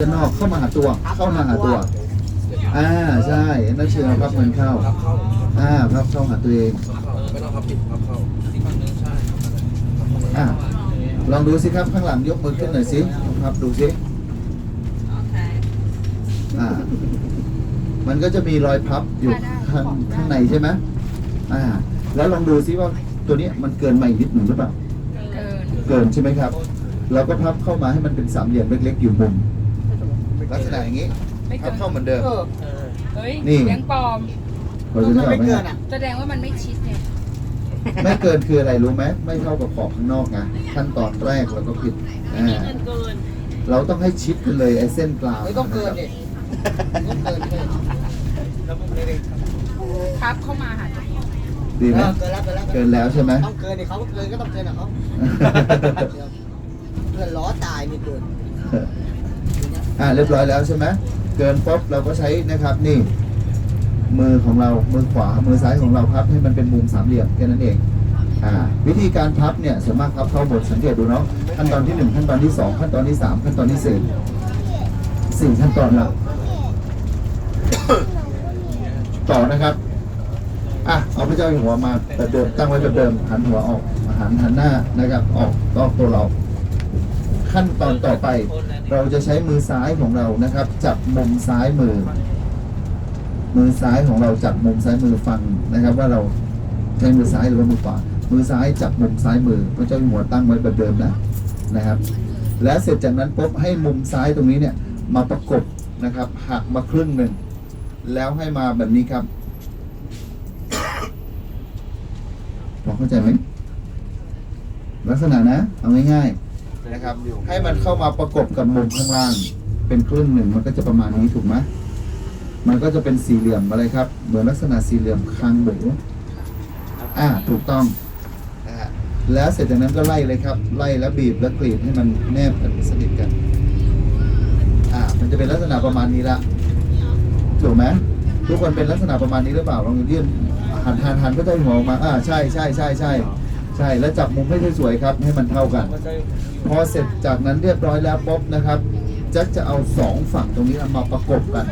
ด้านนอกเข้ามาหาตัวเข้ามาหาตัว อ่าใช่นั่นคือเราพับเงินเข้าพับเข้าอ่าพับเข้าหาตัวเองพับเข้าไม่ต้องพับผิดพับเข้าที่ฝั่งนึงใช่พับเข้ามาอ่าลองดูสิครับข้างหลังยกมือขึ้นหน่อยสิลองพับดูสิอ่า มันก็จะมีรอยพับอยู่ข้างข้างในใช่ไหมอ่า แล้วลองดูซิว่าตัวเนี้ยมันเกินมาอีกนิดหนึ่งหรือเปล่า เกินเกินใช่ไหมครับ เราก็พับเข้ามาให้มันเป็นสามเหลี่ยมเล็กๆอยู่มุม ลักษณะอย่างนี้ไม่พัเกิบนเข้าเหมือนเดิม เออเฮ้ยนี่ เลี้ยงปลอมพอจะนึกออกไม่ไหมเกิฮะนอะ แสดงว่ามันไม่ชิดไงไม่เกินคืออะไรรู้ไหมไม่เท่ากับขอบข้างนอกไงขั้นตอนแรกเราก็ผิดอ่าเราต้องให้ชิดกันเลยไอ้เส้นกลางไม่ต้องเกินดิไม่ต้องเกินเลยแล้วผมไม่ได้ครับพับเข้ามาหาตัวเองดีไหมเออเกินแล้วเกินแล้วเกินแล้วใช่ไหม ต้องเกินดิเขาเกินก็ต้องเกินอะเขาเพื่อนล้อตายไม่เกิน อ่าเรียบร้อยแล้วใช่ไหมเกินปุ๊บเราก็ใช้นะครับนี่ มือของเรามือขวามือซ้ายของเราพับให้มันเป็นมุมสามเหลี่ยมแค่นั้นเองอ่าวิธีการพับเนี่ยส่วนมากพับเข้าบทสังเกตดูเนาะขั้นตอนที่หนึ่งขั้นตอนที่สองขั้นตอนที่สามขั้นตอนที่สี่สี่ขั้นตอนละต่อนะครับอะเอาพระเจ้าอยู่หัวมาแบบเดิมตั้งไว้แบบเดิมหันหัวออกหันหันหน้านะครับออกออกตัวเรา ขั้นตอนต่อไป เราจะใช้มือซ้ายของเรานะครับ จับมุมซ้ายมือ มือซ้ายของเราจับมุมซ้ายมือฟังนะครับ ว่าเราใช้มือซ้ายหรือว่ามือขวามือซ้ายจับมุมซ้ายมือพระเจ้าอยู่หัวตั้งไว้แบบเดิมนะนะครับ และเสร็จจากนั้นปุ๊บให้มุมซ้ายตรงนี้เนี่ยมาประกบนะครับหักมาครึ่งหนึ่งแล้วให้มาแบบนี้ครับพอเข้าใจไหมลักษณะนะ เอาง่ายๆ นะครับ ให้มันเข้ามาประกบกับมุมข้างล่าง เป็นครึ่งหนึ่งมันก็จะประมาณนี้ถูกไหมมันก็จะเป็นสี่เหลี่ยมอะไรครับ เหมือนลักษณะสี่เหลี่ยมคางหมูอ่าถูกต้องนะฮะแล้วเสร็จจากนั้นก็ไล่เลยครับ ไล่แล้วบีบแล้วกรีดให้มันแนบกันสนิทกัน อ่า มันจะเป็นลักษณะประมาณนี้ละถูกไหมทุกคนเป็นลักษณะประมาณนี้หรือเปล่าลองยื่นหันหันหันก็จะหัวออกมาอ่าใช่ใช่ใช่ใช่ใช่ แล้วจับมุมให้สวยๆครับ ให้มันเท่ากันมันจะพอเสร็จจากนั้นเรียบร้อยแล้วปุ๊บนะครับแจ็คจะเอาสองฝั่งตรงนี้มาประกบกัน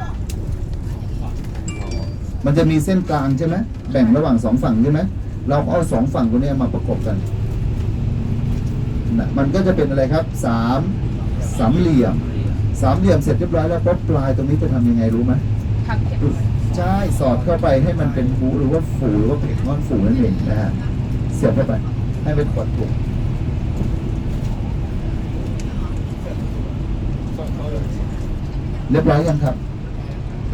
มันจะมีเส้นกลางใช่ไหมแบ่งระหว่างสองฝั่งใช่ไหมเราเอาสองฝั่งตรงนี้มาประกบกันนะมันก็จะเป็นอะไรครับสามสามเหลี่ยมสามเหลี่ยมเสร็จเรียบร้อยแล้วปุ๊บปลายตรงนี้จะทำยังไงรู้ไหมพับเข็มใช่สอดเข้าไปให้มันเป็นฟูหรือว่าฝูหรือว่าเพกงอนฝูนั่นเองนะฮะ เสียบเข้าไป ให้เป็นขวดถูกเรียบร้อยยังครับ